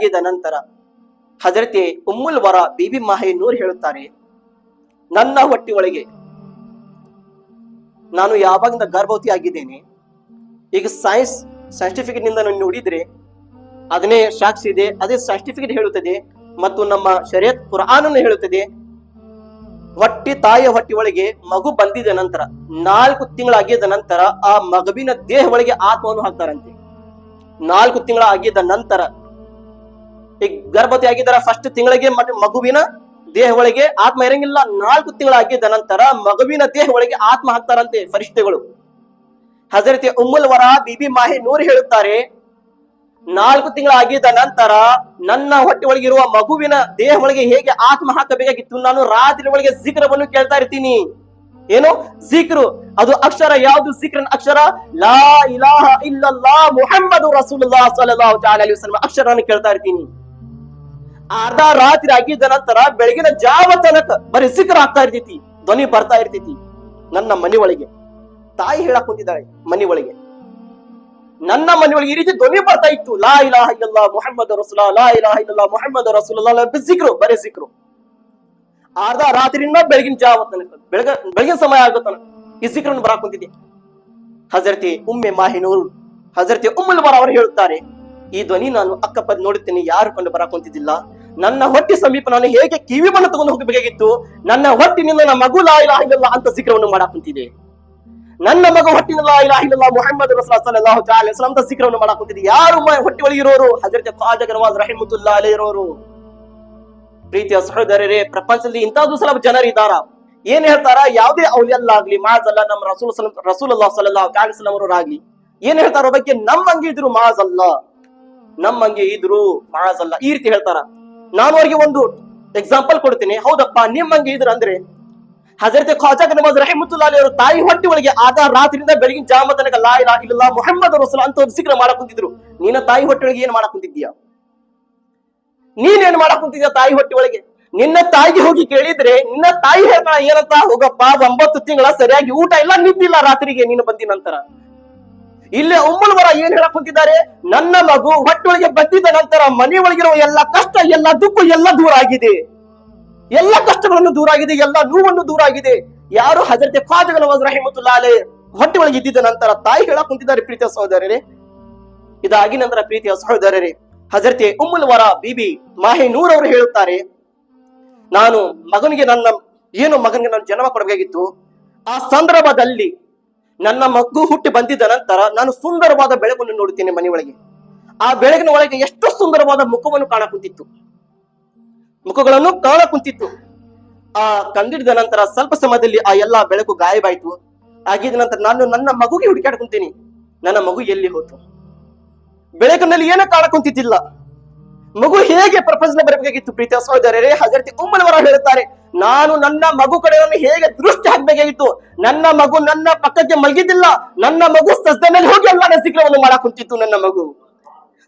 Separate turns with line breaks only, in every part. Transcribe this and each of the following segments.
ಆಗಿದ ನಂತರ ಹಜರತೆ ಉಮ್ಮುಲ್ ವರ ಬಿಬಿ ಮಾಹಿ ನೂರ್ ಹೇಳುತ್ತಾರೆ, ನನ್ನ ಹೊಟ್ಟಿ ಒಳಗೆ ನಾನು ಯಾವಾಗಿಂದ ಗರ್ಭವತಿ ಆಗಿದ್ದೇನೆ ಈಗ ಸೈನ್ಸ್ ಸರ್ಟಿಫಿಕೇಟ್ನಿಂದ ನಾನು ನೋಡಿದ್ರೆ ಅದನ್ನೇ ಸಾಕ್ಷಿ ಇದೆ, ಅದೇ ಸರ್ಟಿಫಿಕೇಟ್ ಹೇಳುತ್ತದೆ ಮತ್ತು ನಮ್ಮ ಶರೀರ ಕುರಾನನ್ನು ಹೇಳುತ್ತದೆ, ಹೊಟ್ಟಿ ತಾಯಿಯ ಹೊಟ್ಟಿ ಒಳಗೆ ಮಗು ಬಂದಿದ ನಂತರ, ನಾಲ್ಕು ತಿಂಗಳಾಗಿದ್ದ ನಂತರ ಆ ಮಗುವಿನ ದೇಹ ಒಳಗೆ ಆತ್ಮವನ್ನು ಹಾಕ್ತಾರಂತೆ. ನಾಲ್ಕು ತಿಂಗಳ ಆಗಿದ್ದ ನಂತರ ಈಗ ಗರ್ಭವತಿ ಆಗಿದ್ದಾರೆ ಫಸ್ಟ್ ತಿಂಗಳಿಗೆ ಮಗುವಿನ ದೇಹ ಒಳಗೆ ಆತ್ಮ ಇರಂಗಿಲ್ಲ. ನಾಲ್ಕು ತಿಂಗಳಾಗಿದ್ದ ನಂತರ ಮಗುವಿನ ದೇಹ ಒಳಗೆ ಆತ್ಮ ಹಾಕ್ತಾರಂತೆ ಫರಿಷ್ಠೆಗಳು ಹಜರತಿ ಉಮ್ಮುಲ್ ವರ ಬಿಬಿ ಮಾಹಿ ನೂರ್ ಹೇಳುತ್ತಾರೆ, ನಾಲ್ಕು ತಿಂಗಳಾಗಿದ್ದ ನಂತರ ನನ್ನ ಹೊಟ್ಟೆ ಒಳಗಿರುವ ಮಗುವಿನ ದೇಹ ಒಳಗೆ ಹೇಗೆ ಆತ್ಮ ಹಾಕಬೇಕಾಗಿತ್ತು ನಾನು ರಾತ್ರಿ ಒಳಗೆ ಜಿಕ್ರವನ್ನು ಕೇಳ್ತಾ ಇರ್ತೀನಿ. ಏನು? ಜಿಕ್ರು. ಅದು ಅಕ್ಷರ ಯಾವುದು? ಸೀಕ್ರನ್ ಅಕ್ಷರ. ಲಾ ಇಲಾಹ ಇಲ್ಲಲ್ಲಾ ಮುಹಮ್ಮದು ವಸಲ್ಲಂ ಅಕ್ಷರವನ್ನು ಕೇಳ್ತಾ ಇರ್ತೀನಿ. ಅರ್ಧ ರಾತ್ರಿ ಆಗಿದ್ದ ನಂತರ ಬೆಳಗಿನ ಜಾವ ತನಕ ಬರೀ ಸಿಕ್ಕರ ಆಗ್ತಾ ಇರ್ತೈತಿ, ಧ್ವನಿ ಬರ್ತಾ ಇರ್ತೈತಿ ನನ್ನ ಮನೆ ಒಳಗೆ ತಾಯಿ ಹೇಳಕ್ ಕುಂತಿದ್ದಾಳೆ ಮನೆ ಒಳಗೆ ನನ್ನ ಮನೆ ಒಳಗೆ ಈ ರೀತಿ ಧ್ವನಿ ಬರ್ತಾ ಇತ್ತು. ಲಾ ಇಲಾಹ ಇಲ್ಲಲ್ಲಾ ಮೊಹಮ್ಮದ್ ರಸೂಲ, ಲಾ ಇಲಾಹ ಇಲ್ಲಲ್ಲಾ ಮೊಹಮ್ಮದ್ ರಸೂಲುಲ್ಲಾ ಸಿಕ್ರು, ಬರೀ ಸಿಕ್ರು. ಅರ್ಧ ರಾತ್ರಿಯಿಂದ ಬೆಳಗಿನ ಜಾವ ತನಕ, ಬೆಳಗ, ಬೆಳಗಿನ ಸಮಯ ಆಗೋ ಈ ಸಿಕ್ರನ್ನು ಬರಾಕ್ ಕುಂತಿದೆ ಹಜರತಿ ಉಮ್ಮೆ ಮಾಹಿನೂರು, ಹಜರತಿ ಉಮ್ಮಲ್ ಬರ ಅವರು ಹೇಳುತ್ತಾರೆ, ಈ ಧ್ವನಿ ನಾನು ಅಕ್ಕಪಕ್ಕ ನೋಡುತ್ತೇನೆ, ಯಾರು ಕಂಡು ಬರಾಕ್ ಕುಂತಿದ್ದಿಲ್ಲ? ನನ್ನ ಹೊಟ್ಟೆ ಸಮೀಪ ನಾನು ಹೇಗೆ ಕಿವಿ ಬಣ್ಣ ತಗೊಂಡು ಹೋಗಬೇಕಾಗಿತ್ತು? ನನ್ನ ಹೊಟ್ಟಿನಿಂದ ನನ್ನ ಮಗು ಲಾ ಇಲ್ಲಲ್ಲಾ ಅಂತ ಸಿಕ್ರವನ್ನು ಮಾಡಾಕುಂತಿದೆ ನನ್ನ ಮಗ ಹೊಟ್ಟಿನ ಲಾ ಇಲ್ಲ ಮೊಹಮ್ಮದ್ ರಸೂಲ್ ಸಲ್ಲಲ್ಲಾಹು ತಆಲಾ ಅಂತ ಸಿಕ್ರವನ್ನು ಮಾಡಾಕುಂತಿದೆ ಯಾರು ಹೊಟ್ಟೆ ಒಳಗೆ ಇರೋರು? ಹಜರತ್ ನವಾಜ್ ರಹಿಮತುಲ್ಲಾ ಇರೋರು. ಪ್ರೀತಿಯ ಸಹೋದರರೇ, ಪ್ರಪಂಚದಲ್ಲಿ ಇಂಥದ್ದು ಸ್ವಲ್ಪ ಜನರಿದ್ದಾರ ಏನ್ ಹೇಳ್ತಾರ? ಯಾವುದೇ ಅವಲಿಯಲ್ಲ ಆಗ್ಲಿ ಮಾಜಲ್ಲ ನಮ್ಮ ರಸೂಲ್ ರಸೂಲ್ ಅಲ್ಲಾ ವಸಲ್ಲಂ ಆಗ್ಲಿ. ಏನ್ ಹೇಳ್ತಾರ ಬಗ್ಗೆ ಬಗ್ಗೆ ನಮ್ಮಂಗೆ ಇದ್ರು ಮಾಜಲ್ಲ. ನಮ್ಮಂಗೆ ಇದ್ರು ಮಾಜಲ್ಲ. ಈ ರೀತಿ ಹೇಳ್ತಾರ? ನಾನು ಅವರಿಗೆ ಒಂದು ಎಕ್ಸಾಂಪಲ್ ಕೊಡ್ತೀನಿ. ಹೌದಪ್ಪ ನಿಮ್ಮಂಗೆ ಇದ್ರ ಅಂದ್ರೆ ಹಜರತ್ ಖಾಜಾ ನಮಾಜ್ ರಹಮತುಲ್ಲಾ ಅವರು ತಾಯಿ ಹೊಟ್ಟೆ ಒಳಗೆ ಆದ ರಾತ್ರಿಯಿಂದ ಬೆಳಗಿನ ಜಾಮ ತನಕ ಲಾ ಇಲ್ಲ ಮೊಹಮ್ಮದ್ ರಸೂಲ್ ಅಂತ ಒಂದು ಸಿಕ್ರ ಮಾಡಕ್ ಕುಂತಿದ್ರು. ನೀನ ತಾಯಿ ಹೊಟ್ಟೆ ಒಳಗೆ ಏನ್ ಮಾಡಕ್ ಕುಂತಿದ್ಯಾ ನೀನೇನ್ ಮಾಡಕ್ ಕುಂತಿದ್ಯಾ ತಾಯಿ ಹೊಟ್ಟಿ ಒಳಗೆ ನಿನ್ನ ತಾಯಿಗೆ ಹೋಗಿ ಕೇಳಿದ್ರೆ ನಿನ್ನ ತಾಯಿ ಹೇಳ್ತಾಳ, ಏನಂತ ಹೋಗಪ್ಪ, ಒಂಬತ್ತು ತಿಂಗಳ ಸರಿಯಾಗಿ ಊಟ ಇಲ್ಲ, ನಿದ್ದಿಲ್ಲ ರಾತ್ರಿಗೆ ನೀನು ಬಂದಿ ನಂತರ. ಇಲ್ಲಿ ಉಮ್ಮಲ್ವರ ಏನ್ ಹೇಳಕ್ ಹೋಗಿದ್ದಾರೆ ನನ್ನ ಮಗು ಹೊಟ್ಟೊಳಗೆ ಬಂದಿದ್ದ ನಂತರ ಮನೆ ಒಳಗಿರುವ ಎಲ್ಲ ಕಷ್ಟ, ಎಲ್ಲ ದುಃಖ, ಎಲ್ಲ ದೂರ ಆಗಿದೆ. ಎಲ್ಲ ಕಷ್ಟಗಳನ್ನು ದೂರ ಆಗಿದೆ, ಎಲ್ಲ ನೋವನ್ನು ದೂರ ಆಗಿದೆ. ಯಾರು ಹಜರತೆ ಫಾಜಗಳ ರಹಿಮತುಲ್ಲಾಲೆ ಹೊಟ್ಟೆ ಒಳಗೆ ಇದ್ದಿದ್ದ ನಂತರ ತಾಯಿ ಹೇಳಕ್ ಕುಂತಿದ್ದಾರೆ ಪ್ರೀತಿಯ ಸಹೋದರರೇ. ಇದಾಗಿ ನಂತರ ಪ್ರೀತಿಯ ಸಹೋದರರೇ, ಹಜರತೆ ಉಮ್ಮುಲ್ ವರ ಬಿಬಿ ಮಾಹಿ ನೂರ್ ಅವರು ಹೇಳುತ್ತಾರೆ, ನಾನು ಮಗನಿಗೆ ನನ್ನ, ಏನು ಮಗನಿಗೆ ನನ್ನ ಜನ್ಮ ಕೊಡಬೇಕಾಗಿತ್ತು? ಆ ಸಂದರ್ಭದಲ್ಲಿ ನನ್ನ ಮಗು ಹುಟ್ಟಿ ಬಂದಿದ್ದ ನಂತರ ನಾನು ಸುಂದರವಾದ ಬೆಳಕನ್ನು ನೋಡುತ್ತೇನೆ ಮನೆಯೊಳಗೆ. ಆ ಬೆಳಗಿನ ಒಳಗೆ ಎಷ್ಟು ಸುಂದರವಾದ ಮುಖವನ್ನು ಕಾಣ ಕುಂತಿತ್ತು. ಮುಖಗಳನ್ನು ಕಾಣ ಕುಂತಿತ್ತು. ಆ ಕಂಡಿಡಿದ ನಂತರ ಸ್ವಲ್ಪ ಸಮಯದಲ್ಲಿ ಆ ಎಲ್ಲಾ ಬೆಳಕು ಗಾಯವಾಯಿತು. ಆಗಿದ ನಂತರ ನಾನು ನನ್ನ ಮಗುಗೆ ಹುಡುಕಾಡ್ ಕುಂತೀನಿ. ನನ್ನ ಮಗು ಎಲ್ಲಿ ಹೋತು? ಬೆಳಕಿನಲ್ಲಿ ಏನೋ ಕಾಣ ಕುಂತಿದ್ದಿಲ್ಲ. ಮಗು ಹೇಗೆ ಪ್ರಪಂಚದಲ್ಲಿ ಬರಬೇಕಾಗಿತ್ತು ಪ್ರೀತಿಯ ಸಹೋದರರೇ, ಹಜರತಿ ಉಮ್ಮನವರ ಹೇಳುತ್ತಾರೆ. ನಾನು ನನ್ನ ಮಗು ಕಡೆಯನ್ನು ಹೇಗೆ ದೃಷ್ಟಿ ಹಾಕ್ಬೇಕಾಗಿತ್ತು ನನ್ನ ಮಗು ನನ್ನ ಪಕ್ಕಕ್ಕೆ ಮಲಗಿದ್ದಿಲ್ಲ. ನನ್ನ ಮಗು ಮೇಲೆ ಹೋಗಿ ಅಲ್ಲಾನ ಸಿಕ್ರವನ್ನು ಮಾಡಕ್ ಕುಂತಿತ್ತು ನನ್ನ ಮಗು?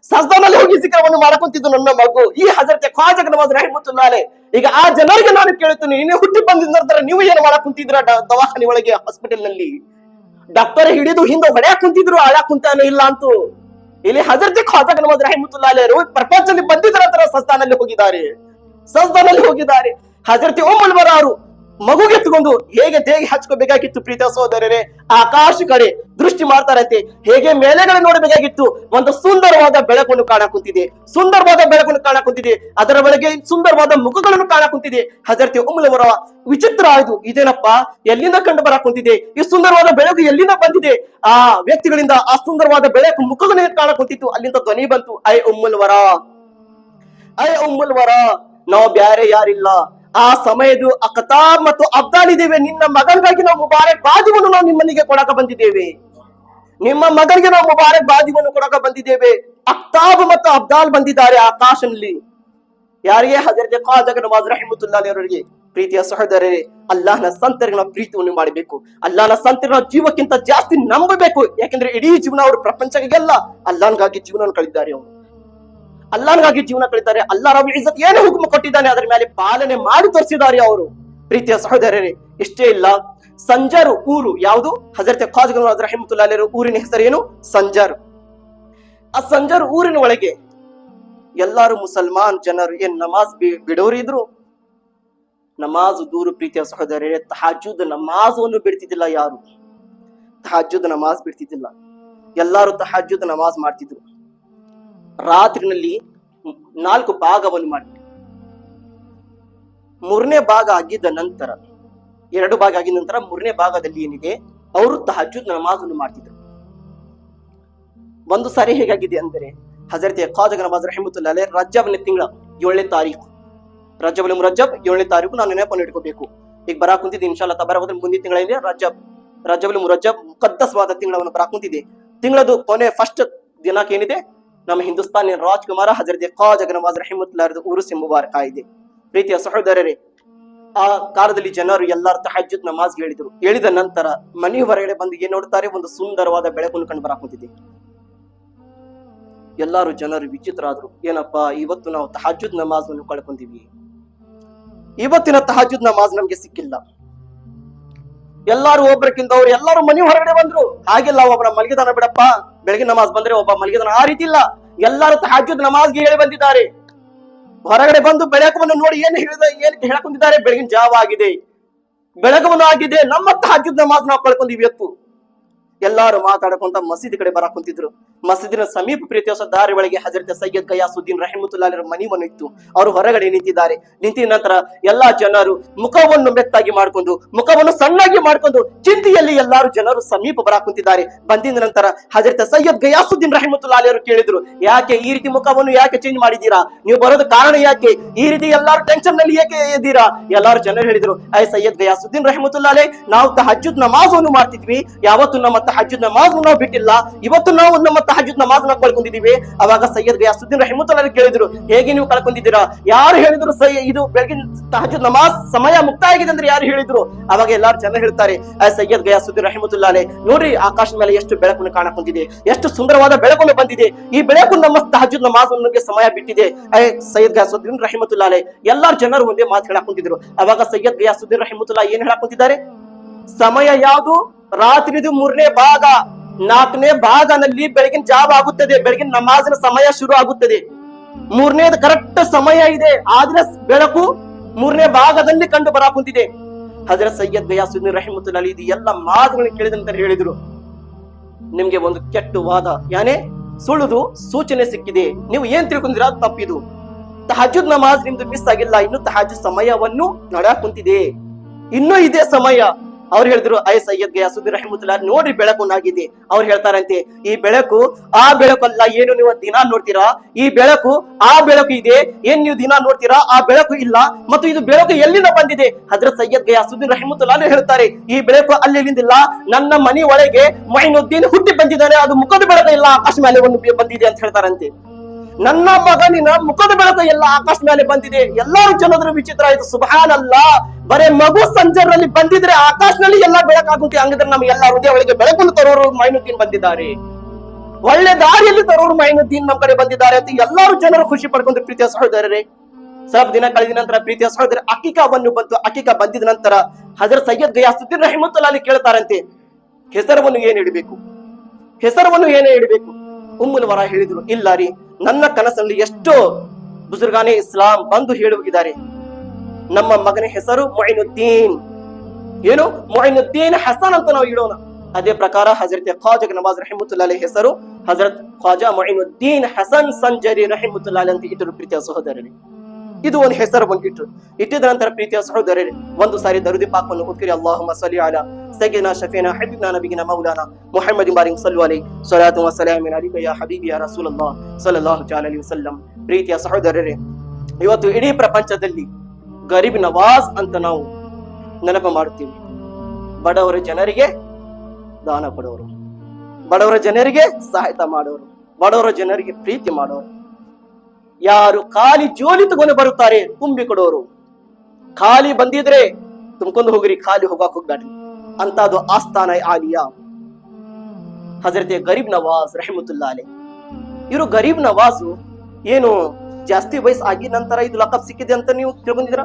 ಸಸ್ದಾನಲ್ಲಿ ಹೋಗಿ ಸಿಕ್ರವನ್ನು ಮಾಡಕೊಂತಿದ್ದು ನನ್ನ ಮಗು. ಈ ಹಜರತೆ ಖಾಜಕ ನವಾಜ್ ನಾಳೆ ಈಗ ಆ ಜನರಿಗೆ ನಾನು ಕೇಳುತ್ತೇನೆ ನೀನು ಹುಟ್ಟಿ ಬಂದಿದ ನೀವು ಏನು ಮಾಡಕ್ ಕುಂತಿದ್ರ ಡ- ದವಾಖಾನೆ ಒಳಗೆ ಹಾಸ್ಪಿಟಲ್ನಲ್ಲಿ ಡಾಕ್ಟರ್ ಹಿಡಿದು ಹಿಂದೆ ಹೊಡ್ಯಾಕ್ ಕುಂತಿದ್ರು ಅಳಕ್ ಕುಂತಾನೆ ಇಲ್ಲ ಅಂತೂ. ಇಲ್ಲಿ ಹಜರತೆ ಖಾಜಕ ನವಾಜ್ ರಹಿಮತುಲ್ಲಾಹರು ಪ್ರಪಂಚದಲ್ಲಿ ಬಂದಿದ್ರ ನಂತರ ಸಸ್ತಾನಲ್ಲಿ ಹೋಗಿದ್ದಾರೆ. ಸಸ್ದಾನಲ್ಲಿ ಹೋಗಿದ್ದಾರೆ. ಹಜರತಿ ಓಮಲ್ ಅವರು ಮಗುಗೆ ತಗೊಂಡು ಹೇಗೆ ದೇಗಿ ಹಚ್ಕೋಬೇಕಾಗಿತ್ತು ಪ್ರೀತ ಸೋದರರೇ ಆಕಾಶ ಕಡೆ ದೃಷ್ಟಿ ಮಾಡ್ತಾರಂತೆ. ಹೇಗೆ ಮೇಲೆಗಡೆ ನೋಡಬೇಕಾಗಿತ್ತು? ಒಂದು ಸುಂದರವಾದ ಬೆಳಕನ್ನು ಕಾಣ ಕುಂತಿದೆ ಸುಂದರವಾದ ಬೆಳಕನ್ನು ಕಾಣ ಕುಂತಿದೆ ಅದರ ಒಳಗೆ ಸುಂದರವಾದ ಮುಖಗಳನ್ನು ಕಾಣ ಕುಂತಿದೆ ಹಜರತಿ ಉಮ್ಮಲವರ ವಿಚಿತ್ರ ಆಯ್ತು ಇದೇನಪ್ಪ? ಎಲ್ಲಿಂದ ಕಂಡು ಬರ ಕುಂತಿದೆ ಈ ಸುಂದರವಾದ ಬೆಳಕು ಎಲ್ಲಿಂದ ಬಂದಿದೆ? ಆ ವ್ಯಕ್ತಿಗಳಿಂದ ಆ ಸುಂದರವಾದ ಬೆಳಕು ಮುಖಗಳನ್ನೇ ಕಾಣ ಕುಂತಿತ್ತು ಅಲ್ಲಿಂದ ಧ್ವನಿ ಬಂತು, ಐ ಉಮ್ಮಲ್ವರ ಐ ಉಮ್ಮಲ್ವರ ನಾವು ಬ್ಯಾರೆ ಯಾರಿಲ್ಲ. ಆ ಸಮಯದು ಅಕತಾಬ್ ಮತ್ತು ಅಬ್ದಾಲ್ ಇದ್ದೇವೆ ನಿನ್ನ ಮಗನಿಗಾಗಿ ನಾವು ಮುಬಾರಕ್ ಬಾಜಿವನ್ನು ನಾವು ನಿಮ್ಮನಿಗೆ ಕೊಡಕ ಬಂದಿದ್ದೇವೆ. ನಿಮ್ಮ ಮಗನಿಗೆ ನಾವು ಮುಬಾರಕ್ ಬಾಜಿವನ್ನು ಕೊಡಕ ಬಂದಿದ್ದೇವೆ. ಅಕ್ತಾಬ್ ಮತ್ತು ಅಬ್ದಾಲ್ ಬಂದಿದ್ದಾರೆ ಆಕಾಶನಲ್ಲಿ ಯಾರಿಗೆ? ಹಜರತ್ ಖಾಜಗ ನವಾಜ್ ರಹಿಮತುಲ್ಲಾಹಿ ಅವರಿಗೆ. ಪ್ರೀತಿಯ ಸಹೋದರರೇ, ಅಲ್ಲಾಹನ ಸಂತರಿಗೆ ನಾವು ಪ್ರೀತಿಯನ್ನು ಮಾಡಬೇಕು. ಅಲ್ಲಾಹನ ಸಂತರಿಗೆ ನಾವು ಜೀವಕ್ಕಿಂತ ಜಾಸ್ತಿ ನಂಬಬೇಕು. ಯಾಕಂದ್ರೆ ಇಡೀ ಜೀವನ ಅವರು ಪ್ರಪಂಚಕ್ಕೆಲ್ಲ ಅಲ್ಲಾಹನ್ಗಾಗಿ ಜೀವನ ಕಳಿದ್ದಾರೆ ಅವರು. ಅಲ್ಲಾಹ್ಗಾಗಿ ಜೀವನ ಕಳಿತಾರೆ. ಅಲ್ಲಾ ರಬ್ ಇಜ್ಜತ್ ಏನು ಹುಕುಮ ಕೊಟ್ಟಿದ್ದಾನೆ, ಅದರ ಮೇಲೆ ಪಾಲನೆ ಮಾಡಿ ತೋರಿಸಿದ್ದಾರೆ ಅವರು. ಪ್ರೀತಿಯ ಸಹೋದರರೇ, ಇಷ್ಟೇ ಇಲ್ಲ. ಸಂಜರ್ ಊರು ಯಾವುದು? ಹಜರತ್ ಖಾಜ್ ರಹಿಮತುಲ್ಲಾಹಿ ಊರಿನ ಹೆಸರು ಏನು? ಸಂಜರ್. ಆ ಸಂಜರ್ ಊರಿನ ಒಳಗೆ ಎಲ್ಲಾರು ಮುಸಲ್ಮಾನ್ ಜನರು ಏನ್ ನಮಾಜ್ ಬಿಡೋರು ಇದ್ರು? ನಮಾಜ್ ದೂರು ಪ್ರೀತಿಯ ಸಹೋದರರೇ ತಹಾಜುದ್ ನಮಾಜನ್ನು ಬಿಡ್ತಿದ್ದಿಲ್ಲ ಯಾರು? ತಹಾಜುದ್ ನಮಾಜ್ ಬಿಡ್ತಿದ್ದಿಲ್ಲ. ಎಲ್ಲಾರು ತಹಾಜುದ್ ನಮಾಜ್ ಮಾಡ್ತಿದ್ರು. ರಾತ್ರಿನಲ್ಲಿ ನಾಲ್ಕು ಭಾಗವನ್ನು ಮಾಡಿ. ಮೂರನೇ ಭಾಗ ಆಗಿದ್ದ ನಂತರ, ಎರಡು ಭಾಗ ಆಗಿದ ನಂತರ ಮೂರನೇ ಭಾಗದಲ್ಲಿ ಏನಿದೆ? ಅವರು ತಹಜುದ್ ನಮಾಜನ್ನು ಮಾಡ್ತಿದ್ರು. ಒಂದು ಸಾರಿ ಹೇಗಾಗಿದೆ ಅಂದರೆ, ಹಜರತ್ ಖಾಜಗ ನಮಾಜ್ ರಹಮತ್ತುಲ್ಲ ರಜಬನೇ ತಿಂಗಳ ಏಳನೇ ತಾರೀಕು ರಜಬ್ ರಜಬ್ ಏಳನೇ ತಾರೀಕು ನಾನು ನೆನಪನ್ನು ಇಟ್ಕೋಬೇಕು. ಈಗ ಬರಾ ಕುಂತಿದ್ದೆ ಇನ್ಶಾಲ್ಲ ತಬರ ಹೋದ್ರೆ ಮುಂದಿನ ತಿಂಗಳಿಂದ ರಜಬ್ ರಜಬ್ ಮುರಜಬ್ ತಿಂಗಳವನ್ನು ಬರಾ ಕುಂತಿದೆ ತಿಂಗಳದು ಕೊನೆ ಫಸ್ಟ್ ದಿನಕ್ಕೆ ಏನಿದೆ? ನಮ್ಮ ಹಿಂದೂಸ್ತಾನಿನ ರಾಜ್ಕುಮಾರ ಹಜರತ್ ಖಾ ನಮಾಜ್ ರಹಿಮತುಲ್ಲಾರದ ಉರುಸಿ ಮುಬಾರಕ ಇದೆ ಪ್ರೀತಿಯ ಸಹೋದರರೇ, ಆ ಕಾಲದಲ್ಲಿ ಜನರು ಎಲ್ಲರೂ ತಹಜ್ಜುದ್ ನಮಾಜ್ ಹೇಳಿದರು. ಹೇಳಿದ ನಂತರ ಮನೆ ಹೊರಗಡೆ ಬಂದು ಏನ್ ನೋಡ್ತಾರೆ? ಒಂದು ಸುಂದರವಾದ ಬೆಳಕನ್ನು ಕಂಡು ಬರಾಕುಂತಿದೆ ಎಲ್ಲಾರು ಜನರು ವಿಚಿತ್ರ ಆದ್ರು ಏನಪ್ಪಾ, ಇವತ್ತು ನಾವು ತಹಜ್ಜುದ್ ನಮಾಜ್ ಅನ್ನು ಕಳ್ಕೊಂಡಿವಿ. ಇವತ್ತಿನ ತಹಜ್ಜುದ್ ನಮಾಜ್ ನಮ್ಗೆ ಸಿಕ್ಕಿಲ್ಲ. ಎಲ್ಲಾರು ಒಬ್ಬರಕ್ಕಿಂತ ಅವ್ರು ಎಲ್ಲಾರು ಮನೆ ಹೊರಗಡೆ ಬಂದ್ರು. ಹಾಗೆಲ್ಲ ಒಬ್ಬರ ಮಲಗಿದಾನ ಬಿಡಪ್ಪ. ಬೆಳಗಿನ ನಮಾಜ್ ಬಂದ್ರೆ ಒಬ್ಬ ಮಲಗಿದಾನ. ಆ ರೀತಿ ಇಲ್ಲ. ಎಲ್ಲಾರು ನಮಾಜ್ ನಮಾಜ್ಗೆ ಹೇಳಿ ಬಂದಿದ್ದಾರೆ. ಹೊರಗಡೆ ಬಂದು ಬೆಳಕವನ್ನು ನೋಡಿ ಏನ್ ಹೇಳಿದ ಏನ್ ಹೇಳಕೊಂಡಿದ್ದಾರೆ? ಬೆಳಗಿನ ಜಾವ ಆಗಿದೆ. ಬೆಳಗವನ್ನು ಆಗಿದೆ. ನಮ್ಮ ತಾಜ್ಯದ ನಮಾಜ್ ನಾವು ಕಳ್ಕೊಂಡಿವಿ ಎತ್ತು ಎಲ್ಲಾರು ಮಾತಾಡಕೊಂತ ಮಸೀದಿ ಕಡೆ ಬರಾಕ್ ಕುಂತಿದ್ರು. ಮಸೀದಿನ ಸಮೀಪ ಪ್ರೀತಿಯ ದಾರಿ ಒಳಗೆ ಹಜರತ ಸೈಯದ್ ಗಯಾಸುದ್ದೀನ್ ರಹಿಮತುಲ್ಲಾಹರ ಮನಿವನ್ನು ಇತ್ತು ಅವರು ಹೊರಗಡೆ ನಿಂತಿದ್ದಾರೆ. ನಿಂತಿದ ನಂತರ ಎಲ್ಲಾ ಜನರು ಮುಖವನ್ನು ಮೆತ್ತಾಗಿ ಮಾಡ್ಕೊಂಡು, ಮುಖವನ್ನು ಸಣ್ಣಾಗಿ ಮಾಡ್ಕೊಂಡು ಚಿಂತೆಯಲ್ಲಿ ಎಲ್ಲಾರು ಜನರು ಸಮೀಪ ಬರಾಕುಂತಿದ್ದಾರೆ. ಬಂದಿದ ನಂತರ ಹಜರತ ಸೈಯದ್ ಗಯಾಸುದ್ದೀನ್ ರಹಿಮತುಲ್ಲಾಹಿ ಅವರು ಕೇಳಿದ್ರು, ಯಾಕೆ ಈ ರೀತಿ ಮುಖವನ್ನು ಯಾಕೆ ಚೇಂಜ್ ಮಾಡಿದ್ದೀರಾ? ನೀವು ಬರೋದ ಕಾರಣ ಯಾಕೆ? ಈ ರೀತಿ ಎಲ್ಲಾರು ಟೆನ್ಷನ್ನಲ್ಲಿ ಯಾಕೆ ಇದ್ದೀರಾ? ಎಲ್ಲಾರು ಜನರು ಹೇಳಿದ್ರು ಐ ಸೈಯದ್ ಗಯಾಸುದ್ದೀನ್ ರಹಮತುಲ್ಲಾಲೆ ನಾವು ತಹಜ್ಜುದ್ ನಮಾಜನ್ನು ಮಾಡ್ತಿದ್ವಿ. ಯಾವತ್ತು ನಮ್ಮ ತಹಜ್ಜುದ್ ನಮಾಜ್ ನಾವು ಬಿಟ್ಟಿಲ್ಲ. ಇವತ್ತು ನಾವು ನಮ್ಮ ತಹಜ್ಜುದ್ ನಮಾಜ್ ನಾವು ಕಳ್ಕೊಂಡಿದೀವಿ. ಅವಾಗ ಸೈಯದ್ ಗಯಾಸುದ್ದೀನ್ ರಹಿಮತುಲ್ಲಾಹಿ ಕೇಳಿದ್ರು, ಹೇಗೆ ನೀವು ಕಳ್ಕೊಂಡಿದ್ದೀರಾ? ಯಾರು ಹೇಳಿದ್ರು ಸೈ, ಇದು ಬೆಳಗಿನ ತಹಜುದ್ ನಮಾಜ್ ಸಮಯ ಮುಕ್ತಾಯ ಆಗಿದೆ ಅಂದ್ರೆ ಯಾರು ಹೇಳಿದ್ರು? ಅವಾಗ ಎಲ್ಲಾರು ಜನ ಹೇಳ್ತಾರೆ ಸೈಯದ್ ಗಯಾಸುದ್ದೀನ್ ರಹಿಮತುಲ್ಲಾಹಿ ನೋಡ್ರಿ ಆಕಾಶ ಮೇಲೆ ಎಷ್ಟು ಬೆಳಕನ್ನು ಕಾಣಕೊಂಡಿದೆ ಎಷ್ಟು ಸುಂದರವಾದ ಬೆಳಕನ್ನು ಬಂದಿದೆ. ಈ ಬೆಳಕು ನಮ್ಮ ತಹಜುದ್ ನಮಾಜ್ ಅನ್ನೋಕೆ ಸಮಯ ಬಿಟ್ಟಿದೆ. ಸೈಯದ್ ಗಯಾಸುದ್ದೀನ್ ರಹಿಮತುಲ್ಲಾಹಿ ಎಲ್ಲಾರು ಜನರು ಒಂದೇ ಮಾತು ಹೇಳಾಕೊಂಡಿದ್ರು ಅವಾಗ ಸೈಯದ್ ಗಯಾಸುದ್ದೀನ್ ರಹಿಮತುಲ್ಲಾ ಏನ್ ಹೇಳಾಕೊಂಡಿದ್ದಾರೆ ಸಮಯ ಯಾವುದು? ರಾತ್ರಿದು ಮೂರನೇ ಭಾಗ. ನಾಲ್ಕನೇ ಭಾಗನಲ್ಲಿ ಬೆಳಗಿನ ಜಾವ ಆಗುತ್ತದೆ. ಬೆಳಗಿನ ನಮಾಜಿನ ಸಮಯ ಶುರು ಆಗುತ್ತದೆ. ಮೂರನೇದು ಕರೆಕ್ಟ್ ಸಮಯ ಇದೆ. ಆದ್ರೆ ಬೆಳಕು ಮೂರನೇ ಭಾಗದಲ್ಲಿ ಕಂಡು ಬರಾಕುಂತಿದೆ ಹಜರ ಸೈಯದ್ ಗಯಾಸುದ್ದೀನ್ ಅಲಿ ಇದು ಎಲ್ಲ ಮಾತುಗಳನ್ನು ಕೇಳಿದ ನಂತರ ಹೇಳಿದ್ರು. ನಿಮ್ಗೆ ಒಂದು ಕೆಟ್ಟ ವಾದ, ಯಾನೇ ಸುಳ್ಳುದು ಸೂಚನೆ ಸಿಕ್ಕಿದೆ. ನೀವು ಏನ್ ತಿಳ್ಕೊಂಡಿರ ತಪ್ಪಿದು. ತಹಜುದ್ ನಮಾಜ್ ನಿಮ್ದು ಮಿಸ್ ಆಗಿಲ್ಲ. ಇನ್ನು ತಹಜುದ್ ಸಮಯವನ್ನು ನಡ ಕುಂತಿದೆ. ಇನ್ನೂ ಇದೆ ಸಮಯ. ಅವ್ರು ಹೇಳಿದ್ರು ಐ ಸೈಯದ್ ಗಯಾಸುದ್ದೀನ್ ನೋಡ್ರಿ ನೋಡಿ ಬೆಳಕುನಾಗಿದೆ ಅವ್ರು ಹೇಳ್ತಾರಂತೆ, ಈ ಬೆಳಕು, ಆ ಬೆಳಕಲ್ಲ ಏನು ನೀವು ದಿನ ನೋಡ್ತೀರಾ? ಈ ಬೆಳಕು, ಆ ಬೆಳಕು ಇದೆ. ಏನ್ ನೀವು ದಿನ ನೋಡ್ತೀರಾ? ಆ ಬೆಳಕು ಇಲ್ಲ. ಮತ್ತು ಇದು ಬೆಳಕು ಎಲ್ಲಿಂದ ಬಂದಿದೆ? ಹಜರತ್ ಸೈಯದ್ ಗಯಾಸುದ್ದೀನ್ ರಹಿಮತುಲ್ಲಾ ಹೇಳ್ತಾರೆ, ಈ ಬೆಳಕು ಅಲ್ಲಿಂದಿಲ್ಲ ನನ್ನ ಮನೆ ಒಳಗೆ ಮೊಯಿನುದ್ದೀನ್ ಹುಟ್ಟಿ ಬಂದಿದ್ದಾನೆ. ಅದು ಮುಖದ ಬೆಳಕು ಇಲ್ಲ. ಆಕಾಶ ಮೇಲೆ ಒಂದು ಬಂದಿದೆ ಅಂತ ಹೇಳ್ತಾರಂತೆ. ನನ್ನ ಮಗನಿನ ಮುಖದ ಬೆಳಕ ಎಲ್ಲ ಆಕಾಶ ಮೇಲೆ ಬಂದಿದೆ. ಎಲ್ಲರೂ ಜನದ್ರ ವಿಚಿತ್ರ ಆಯ್ತು. ಸುಭಾನ್ ಅಲ್ಲ ಬರೇ ಮಗು ಸಂಜರಲ್ಲಿ ಬಂದಿದ್ರೆ ಆಕಾಶದಲ್ಲಿ ಎಲ್ಲ ಬೆಳಕಾಗುತ್ತೆ. ಹಂಗಿದ್ರೆ ನಮ್ಗೆ ಎಲ್ಲ ಹೃದಯ ಒಳಗೆ ಬೆಳಕನ್ನು ತರೋರು ಮೈನುದ್ದೀನ್ ಬಂದಿದ್ದಾರೆ. ಒಳ್ಳೆ ದಾರಿಯಲ್ಲಿ ತರೋರು ಮೈನುದ್ದೀನ್ ನಮ್ಮ ಕಡೆ ಬಂದಿದ್ದಾರೆ ಅಂತ ಎಲ್ಲರೂ ಜನರು ಖುಷಿ ಪಡ್ಕೊಂಡು ಪ್ರೀತಿಯ ಸಹೋದರರೇ, ಸ್ವಲ್ಪ ದಿನ ಕಳೆದ ನಂತರ ಪ್ರೀತಿಯ ಸಹೋದರ ಅಕಿಕಾವನ್ನು ಬಂತು. ಅಕಿಕಾ ಬಂದಿದ ನಂತರ ಹಜರತ್ ಸೈಯದ್ ಗಯಾಸುದ್ದೀನ್ ರಹಿಮತುಲ್ಲಾ ಕೇಳ್ತಾರಂತೆ, ಹೆಸರವನ್ನು ಏನ್ ಇಡಬೇಕು? ಹೆಸರವನ್ನು ಏನೇ ಇಡಬೇಕು? ಉಮ್ಮುಲ್ ವರ ಹೇಳಿದ್ರು, ಇಲ್ಲ ರೀ ನನ್ನ ಕನಸಲ್ಲಿ ಎಷ್ಟೋ ಬುಜುರ್ಗಾನೆ ಇಸ್ಲಾಂ ಬಂದು ಹೇಳುವುದಿದ್ದಾರೆ ನಮ್ಮ ಮಗನ ಹೆಸರು ಮೊಯಿನುದ್ದೀನ್. ಏನು? ಮೊಯಿನುದ್ದೀನ್ ಹಸನ್ ಅಂತ ನಾವು ಇಡೋಣ ಅದೇ ಪ್ರಕಾರ ಹಜರತ್ ಖಾಜಾ ನವಾಜ್ ರಹಿಮತುಲ್ಲಾಲಿ ಹೆಸರು ಹಜರತ್ ಖಾಜಾ ಮೊಯಿನುದ್ದೀನ್ ಹಸನ್ ಸಂಜರಿ ರಹಿಮತುಲ್ಲಾಲಿ ಅಂತ ಇಟ್ಟರು ಪ್ರೀತಿಯ ಸಹೋದರರೇ. ಇದು ಒಂದು ಹೆಸರು ಬಂದಿಟ್ಟು ಇಟ್ಟಿದ ನಂತರ ಪ್ರೀತಿಯ ಸಹೋದರರೇ, ಒಂದು ಸಾರಿ ದರುದಿ ಪಾಕವನ್ನು ಉತ್ಕರಿ ಅಲ್ಲಾಹುಮ್ಮ ಸಲಿ ಅಲ ಸಗಿನ ಶಫೀನ ಹಬಿಬ್ನ ನಬಿಗಿನ ಮೌಲಾನ ಮುಹಮ್ಮದ್ ಬಾರಿಂ ಸಲ್ಲು ಅಲಿ ಸಲಾತು ವಸಲಾಮಿನ ಅಲಿಬಯ್ಯ ಹಬೀಬಿಯ ಹಬೀಬಿ ಯಾ ರಸೂಲಲ್ಲಾಹ್ ಸಲ್ಲಲ್ಲಾಹು ಅಲೈಹಿ ವಸಲ್ಲಂ. ಪ್ರೀತಿಯ ಸಹೋದರರೇ, ಇವತ್ತು ಇಡೀ ಪ್ರಪಂಚದಲ್ಲಿ ಗರೀಬ್ ನವಾಜ್ ಅಂತ ನಾವು ನೆನಪು ಮಾಡುತ್ತೀವಿ. ಬಡವರ ಜನರಿಗೆ ದಾನ ಕೊಡೋರು. ಬಡವರ ಜನರಿಗೆ ಸಹಾಯತ ಮಾಡೋರು. ಬಡವರ ಜನರಿಗೆ ಪ್ರೀತಿ ಮಾಡೋರು. ಯಾರು ಖಾಲಿ ಜೋಲಿ ತಗೊಂಡು ಬರುತ್ತಾರೆ ತುಂಬಿ ಕೊಡೋರು. ಖಾಲಿ ಬಂದಿದ್ರೆ ತುಂಬ್ಕೊಂಡು ಹೋಗ್ರಿ, ಖಾಲಿ ಹೋಗಕ್ ಹೋಗ್ಬೇಡ್ರಿ ಅಂತದು ಆಸ್ಥಾನ ಆಲಿಯಾ. ಹಜರತೆ ಗರೀಬ್ ನವಾಜ್ ರಹಮತುಲ್ಲಾ ಅಲೆ ಇವರು ಗರೀಬ್ ನವಾಜು ಏನು ಜಾಸ್ತಿ ವಯಸ್ಸು ಆಗಿದ ನಂತರ ಇದು ಲಕಬ್ ಸಿಕ್ಕಿದೆ ಅಂತ ನೀವು ತಿಳ್ಕೊಂಡಿದ್ರ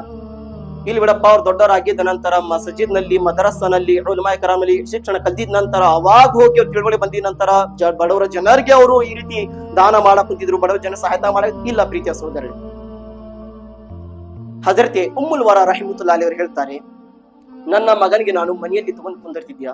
ಇಲ್ಲಿ ಬಿಡಪ್ಪ, ಅವ್ರು ದೊಡ್ಡವರಾಗಿದ್ದ ನಂತರ ಮಸಜಿದ್ನಲ್ಲಿ ಮದರಸನಲ್ಲಿ ಉಲಮಾಯ ಕರಾಮಲ್ಲಿ ಶಿಕ್ಷಣ ಕಲ್ತಿದ ನಂತರ, ಅವಾಗ ಹೋಗಿ ಅವ್ರು ತಿಳುವಳಿ ಬಂದಿದ ನಂತರ ಬಡವರ ಜನರಿಗೆ ಅವರು ಈ ರೀತಿ ದಾನ ಮಾಡಕ್ ಕುಂತಿದ್ರು, ಬಡವರ ಜನ ಸಹಾಯ ಮಾಡಕ್ ಇಲ್ಲ ಪ್ರೀತಿಯ ಸಹೋದರರು. ಹಜರತೆ ಉಮ್ಮುಲ್ ವರ ಅಲಿ ಅವರು ಹೇಳ್ತಾರೆ, ನನ್ನ ಮಗನಿಗೆ ನಾನು ಮನೆಯಲ್ಲಿ ತಗೊಂಡು ಕುಂದಿರ್ತಿದ್ಯಾ?